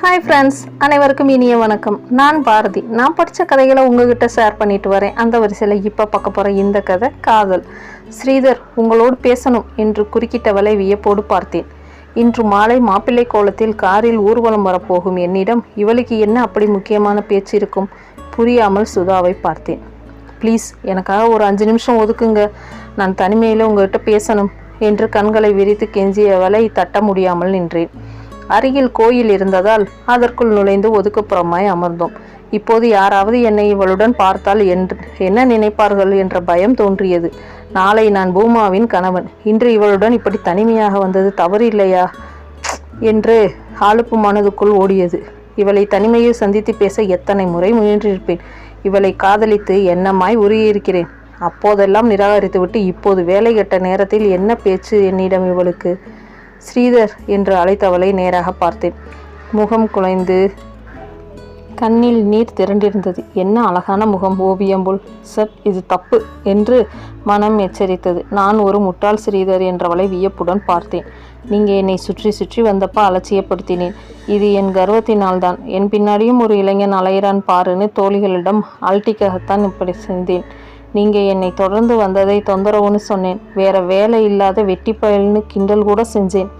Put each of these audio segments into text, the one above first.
Hi friends அனைவருக்கும் இனிய வணக்கம். நான் பாரதி. நான் படித்த கதைகளை உங்ககிட்ட ஷேர் பண்ணிட்டு வரேன். அந்த வரிசையில் இப்போ பார்க்க போகிற இந்த கதை காதல். ஸ்ரீதர் உங்களோடு பேசணும் என்று குறுக்கிட்டவளை வியப்போடு பார்த்தேன். இன்று மாலை மாப்பிள்ளை கோலத்தில் காரில் ஊர்வலம் வரப்போகும் என்னிடம் இவளுக்கு என்ன அப்படி முக்கியமான பேச்சு இருக்கும்? புரியாமல் சுதாவை பார்த்தேன். ப்ளீஸ் எனக்காக ஒரு அஞ்சு நிமிஷம் ஒதுக்குங்க. நான் தனிமையில் உங்ககிட்ட பேசணும் என்று கண்களை விரித்து கெஞ்சியவளை தட்ட முடியாமல் நின்றேன். அருகில் கோயில் இருந்ததால் அதற்குள் நுழைந்து ஒதுக்குப்புறமாய் அமர்ந்தோம். இப்போது யாராவது என்னை இவளுடன் பார்த்தால் என்று என்ன நினைப்பார்கள் என்ற பயம் தோன்றியது. நாளை நான் பூமாவின் கணவன். இன்று இவளுடன் இப்படி தனிமையாக வந்தது தவறு இல்லையா என்று ஆளுப்பு மனதுக்குள் ஓடியது. இவளை தனிமையில் சந்தித்து பேச எத்தனை முறை முயன்றிருப்பேன். இவளை காதலித்து என்னமாய் உருகியிருக்கிறேன். அப்போதெல்லாம் நிராகரித்துவிட்டு இப்போது வேலை கெட்ட நேரத்தில் என்ன பேச்சு என்னிடம் இவளுக்கு? ஸ்ரீதர் என்று அழைத்தவளை நேராக பார்த்தேன். முகம் குலைந்து கண்ணில் நீர் திரண்டிருந்தது. என்ன அழகான முகம் ஓவியம் போல். சட் இது தப்பு என்று மனம் எச்சரித்தது. நான் ஒரு முட்டாள் ஸ்ரீதர் என்றவளை வியப்புடன் பார்த்தேன். நீங்கள் என்னை சுற்றி சுற்றி வந்தப்ப அலட்சியப்படுத்தினேன். இது என் கர்வத்தினால்தான். என் பின்னாடியும் ஒரு இளைஞன் அலையிறான் பாருன்னு தோழிகளிடம் அல்டிக்காகத்தான் இப்படி செய்தேன் நீங்கள் என்னை தொடர்ந்து வந்ததை தொந்தரவுன்னு சொன்னேன். வேற வேலை இல்லாத வெட்டி பயல்னு கிண்டல் கூட செஞ்சேன்.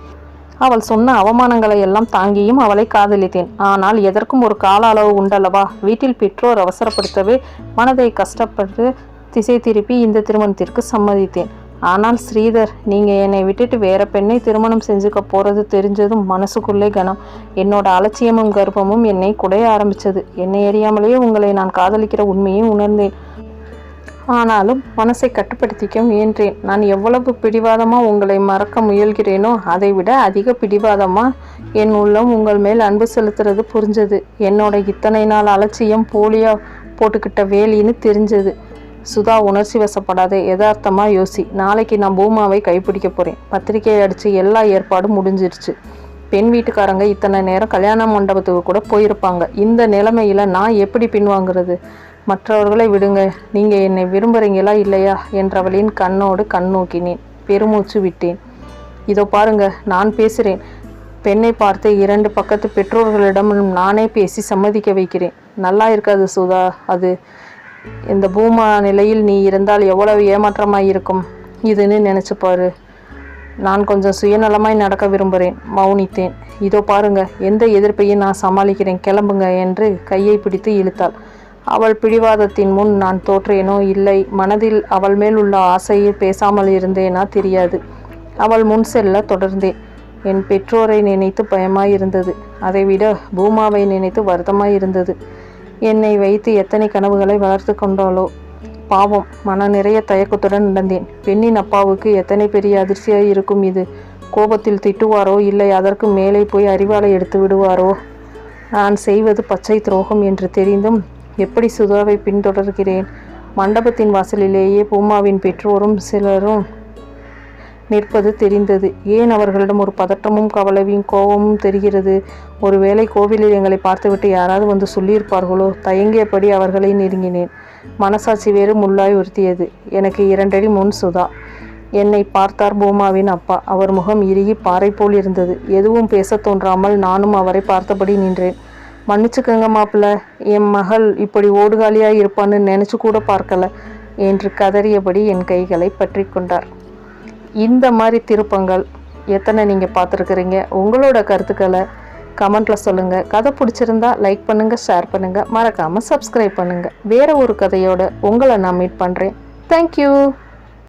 அவள் சொன்ன அவமானங்களை எல்லாம் தாங்கியும் அவளை காதலித்தேன். ஆனால் எதற்கும் ஒரு கால அளவு உண்டல்லவா? வீட்டில் பெற்றோர் அவசரப்படுத்தவே மனதை கஷ்டப்பட்டு திசை திருப்பி இந்த திருமணத்திற்கு சம்மதித்தேன். ஆனால் ஸ்ரீதர் நீங்கள் என்னை விட்டுட்டு வேற பெண்ணை திருமணம் செஞ்சுக்க போகிறது தெரிஞ்சதும் மனசுக்குள்ளே கனம். என்னோட அலட்சியமும் கர்ப்பமும் என்னை குடைய ஆரம்பித்தது என்னை அறியாமலேயே உங்களை நான் காதலிக்கிற உண்மையை உணர்ந்தேன். ஆனாலும் மனசை கட்டுப்படுத்திக்க முயன்றேன். நான் எவ்வளவு பிடிவாதமாக உங்களை மறக்க முயல்கிறேனோ அதை விட அதிக பிடிவாதமாக என் உள்ளம் உங்கள் மேல் அன்பு செலுத்துறது புரிஞ்சது. என்னோட இத்தனை நாள் அலட்சியம் போலியா போட்டுக்கிட்ட வேலின்னு தெரிஞ்சது. சுதா உணர்ச்சி வசப்படாத யதார்த்தமாக யோசி. நாளைக்கு நான் பூமாவை கைப்பிடிக்க போகிறேன் பத்திரிகையை அடித்து எல்லா ஏற்பாடும் முடிஞ்சிருச்சு. பெண் வீட்டுக்காரங்க இத்தனை நேரம் கல்யாண மண்டபத்துக்கு கூட போயிருப்பாங்க. இந்த நிலைமையில் நான் எப்படி பின்வாங்கிறது? மற்றவர்களை விடுங்க. நீங்கள் என்னை விரும்புகிறீங்களா இல்லையா? என்றவளின் கண்ணோடு கண் நோக்கினேன். பெருமூச்சு விட்டேன். இதோ பாருங்க நான் பேசுகிறேன் பெண்ணை பார்த்து இரண்டு பக்கத்து பெற்றோர்களிடம் நானே பேசி சம்மதிக்க வைக்கிறேன். நல்லா இருக்காது சுதா அது இந்த பூமா நிலையில் நீ இருந்தால் எவ்வளவு ஏமாற்றமாக இருக்கும்? இதுன்னு நினச்சிப்பாரு நான் கொஞ்சம் சுயநலமாய் நடக்க விரும்புகிறேன் மௌனித்தேன். இதோ பாருங்க எந்த எதிர்ப்பையும் நான் சமாளிக்கிறேன் கிளம்புங்க என்று கையை பிடித்து இழுத்தாள். அவள் பிடிவாதத்தின் முன் நான் தோற்றேனோ இல்லை. மனதில் அவள் மேல் உள்ள ஆசையில் பேசாமல் இருந்தேனா தெரியாது. அவள் முன் செல்ல தொடர்ந்தேன் என் பெற்றோரை நினைத்து பயமாய் இருந்தது அதைவிட பூமாவை நினைத்து வருத்தமாய் இருந்தது என்னை வைத்து எத்தனை கனவுகளை வளர்த்து கொண்டாளோ. பாவம் மன நிறைய தயக்கத்துடன் நடந்தேன். பெண்ணின் அப்பாவுக்கு எத்தனை பெரிய அதிர்ச்சியாக இருக்கும் இது. கோபத்தில் திட்டுவாரோ இல்லை அதற்கு மேலே போய் அறிவாலை எடுத்து விடுவாரோ. நான் செய்வது பச்சை துரோகம் என்று தெரிந்தும் எப்படி சுதாவை பின்தொடர்கிறேன்? மண்டபத்தின் வாசலிலேயே பூமாவின் பெற்றோரும் சிலரும் நிற்பது தெரிந்தது. ஏன் அவர்களிடம் ஒரு பதட்டமும் கவலையும் கோபமும் தெரிகிறது? ஒருவேளை கோவிலில் எங்களை பார்த்துவிட்டு யாராவது வந்து சொல்லியிருப்பார்களோ? தயங்கியபடி அவர்களை நெருங்கினேன். மனசாட்சி வேறு முள்ளாய் உறுத்தியது. எனக்கு இரண்டடி முன் சுதா. என்னை பார்த்தார் பூமாவின் அப்பா. அவர் முகம் இறுகி பாறை போல் இருந்தது. எதுவும் பேசத் தோன்றாமல் நானும் அவரை பார்த்தபடி நின்றேன். மன்னிச்சுக்கோங்க மாப்பிள்ள. என் மகள் இப்படி ஓடுகாலியாக இருப்பான்னு நினச்சி கூட பார்க்கல. என்று கதறியபடி என் கைகளை பற்றி கொண்டார். இந்த மாதிரி திருப்பங்கள் எத்தனை நீங்கள் பார்த்துருக்குறீங்க? உங்களோட கருத்துக்களை கமெண்ட்டில் சொல்லுங்கள் கதை பிடிச்சிருந்தா லைக் பண்ணுங்கள் ஷேர் பண்ணுங்கள் மறக்காமல் சப்ஸ்கிரைப் பண்ணுங்கள் வேறு ஒரு கதையோட உங்களை நான் மீட் பண்ணுறேன் தேங்க்யூ